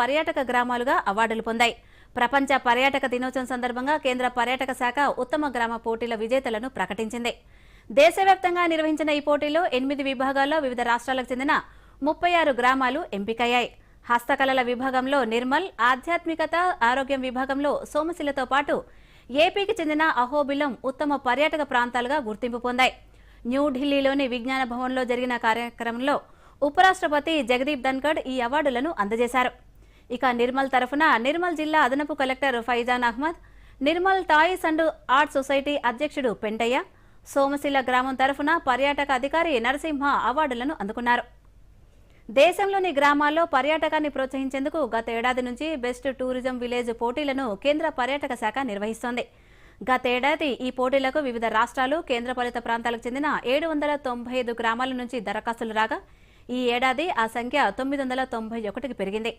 పర్యాటక గ్రామాలుగా అవార్డులు పొందాయి. ప్రపంచ పర్యాటక దినోత్సవం సందర్భంగా కేంద్ర పర్యాటక శాఖ ఉత్తమ గ్రామ పోటీల విజేతలను ప్రకటించింది. దేశవ్యాప్తంగా నిర్వహించిన ఈ పోటీలో ఎనిమిది విభాగాల్లో వివిధ రాష్ట్రాలకు చెందిన ముప్పై ఆరు గ్రామాలు ఎంపికయ్యాయి. హస్తకళల విభాగంలో నిర్మల్ ఆధ్యాత్మికత ఆరోగ్యం విభాగంలో సోమశిలతో పాటు ఏపీకి చెందిన అహోబిలం ఉత్తమ పర్యాటక ప్రాంతాలుగా గుర్తింపు పొందాయి. న్యూఢిల్లీలోని విజ్ఞాన భవన్లో జరిగిన కార్యక్రమంలో ఉపరాష్ట్రపతి జగదీప్ ధన్కడ్ ఈ అవార్డులను అందజేశారు. ఇక నిర్మల్ తరఫున నిర్మల్ జిల్లా అదనపు collector Faizan Ahmed Nirmal toys and art society అధ్యక్షుడు పెంటయ్య సోమశిల గ్రామం తరఫున పర్యాటక అధికారి నరసింహ అవార్డులను అందుకున్నారు. దేశంలోని గ్రామాల్లో పర్యాటకాన్ని ప్రోత్సహించేందుకు గత ఏడాది నుంచి బెస్ట్ టూరిజం విలేజ్ పోటీలను కేంద్ర పర్యాటక శాఖ నిర్వహిస్తోంది. గతేడాది ఈ పోటీలకు వివిధ రాష్ట్రాలు కేంద్రపాలిత ప్రాంతాలకు చెందిన ఏడు వందల తొంభై ఐదు గ్రామాల నుంచి దరఖాస్తులు రాగా ఈ ఏడాది ఆ సంఖ్య తొమ్మిది వందల తొంభై ఒకటికి పెరిగింది.